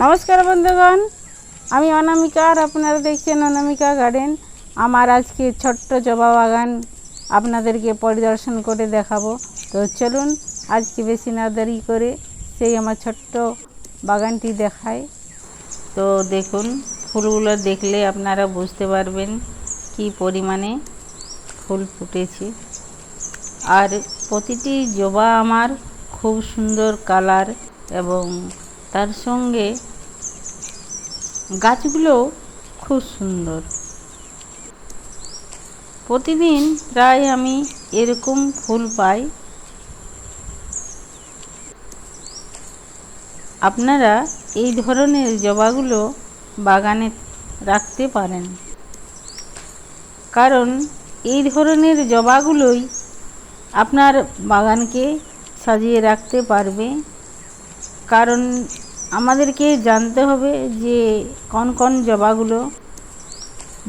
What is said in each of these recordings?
নমস্কার বন্ধুগণ, আমি অনামিকা আর আপনারা দেখছেন অনামিকা গার্ডেন। আমার আজকে ছোট্ট জবা বাগান আপনাদেরকে পরিদর্শন করে দেখাবো। তো চলুন, আজকে বেশি না করে সেই আমার ছোট্ট বাগানটি দেখায় তো দেখুন, ফুলগুলো দেখলে আপনারা বুঝতে পারবেন কি পরিমাণে ফুল ফুটেছে। আর প্রতিটি জবা আমার খুব সুন্দর কালার এবং তার সঙ্গে গাছগুলো খুব সুন্দর। প্রতিদিন প্রায় আমি এরকম ফুল পাই। আপনারা এই ধরনের জবাগুলো বাগানে রাখতে পারেন। কারণ এই ধরনের জবাগুলোই আপনার বাগানকে সাজিয়ে রাখতে পারবে। কারণ আমাদেরকে জানতে হবে যে কোন কোন জবাগুলো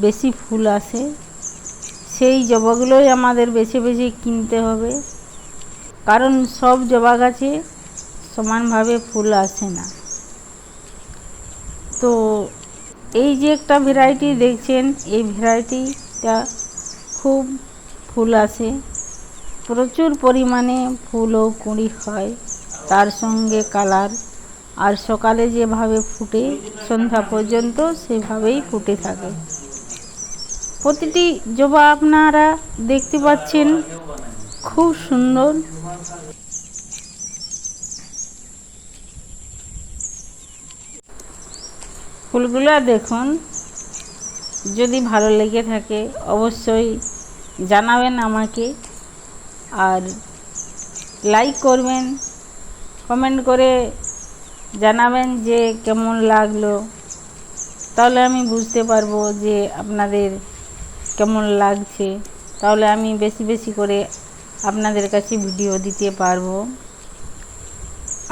বেশি ফুল আসে সেই জবাগুলোই আমাদের বেছে বেছে কিনতে হবে। কারণ সব জবা গাছে সমানভাবে ফুল আসে না। তো এই যে একটা ভ্যারাইটি দেখছেন, এই ভ্যারাইটিটা খুব ফুল আসে। প্রচুর পরিমাণে ফুল ও কুঁড়ি হয়, তার সঙ্গে কালার আর সকালে যেভাবে ফুটে সন্ধ্যা পর্যন্ত সেভাবেই ফুটে থাকে। প্রতিটি জবা আপনারা দেখতে পাচ্ছেন, খুব সুন্দর। ফুলগুলো দেখুন, যদি ভালো লেগে থাকে অবশ্যই জানাবেন আমাকে আর লাইক করবেন কমেন্ট করে জানাবেন যে কেমন লাগল। তাহলে আমি বুঝতে পারব যে আপনাদের কেমন লাগছে। তাহলে আমি বেশি বেশি করে আপনাদের কাছে ভিডিও দিতে পারব।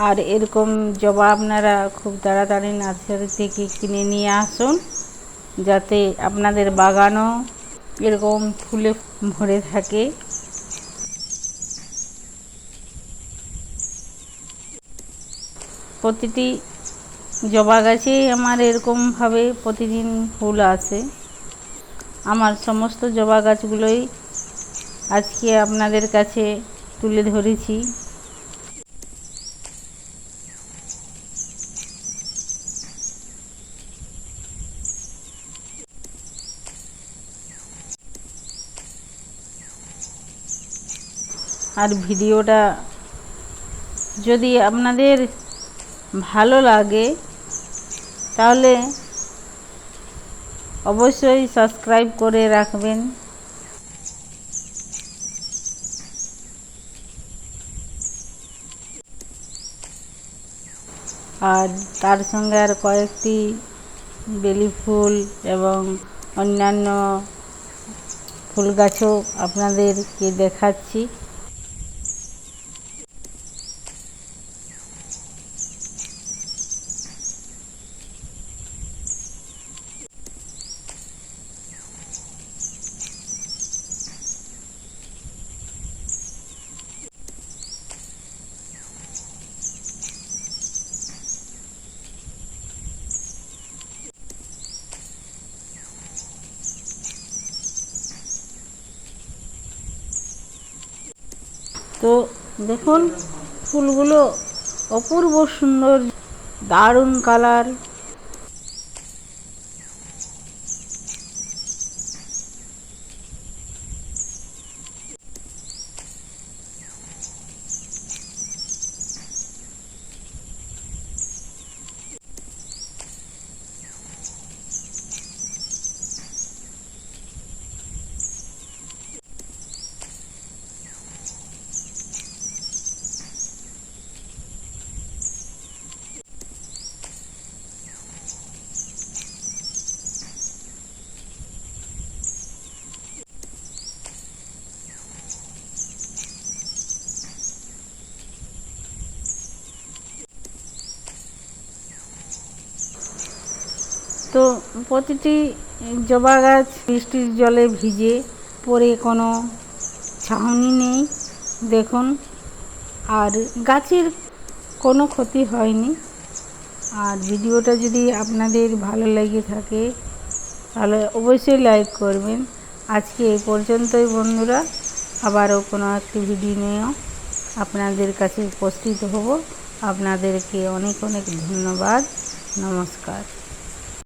আর এরকম জবা আপনারা খুব তাড়াতাড়ি নার্সারি থেকে কিনে নিয়ে আসুন, যাতে আপনাদের বাগানও এরকম ফুলে ভরে থাকে। প্রতিটি জবা গাছেই আমার এরকমভাবে প্রতিদিন ফুল আসে আমার সমস্ত জবা গাছগুলোই আজকে আপনাদের কাছে তুলে ধরেছি। আর ভিডিওটা যদি আপনাদের ভালো লাগে, তাহলে অবশ্যই সাবস্ক্রাইব করে রাখবেন। আর তার সঙ্গে আর কয়েকটি বেলি ফুল এবং অন্যান্য ফুল গাছও আপনাদেরকে দেখাচ্ছি। তো দেখুন ফুলগুলো অপূর্ব সুন্দর দারুণ কালার তো প্রতিটি জবা গাছ বৃষ্টির জলে ভিজে পরে কোনো ছাউনি নেই, দেখুন। আর গাছের কোনো ক্ষতি হয়নি। আর ভিডিওটা যদি আপনাদের ভালো লেগে থাকে, তাহলে অবশ্যই লাইক করবেন। আজকে এই পর্যন্তই বন্ধুরা। আবারও কোনো একটি ভিডিও নিয়েও আপনাদের কাছে উপস্থিত হব। আপনাদেরকে অনেক অনেক ধন্যবাদ। নমস্কার।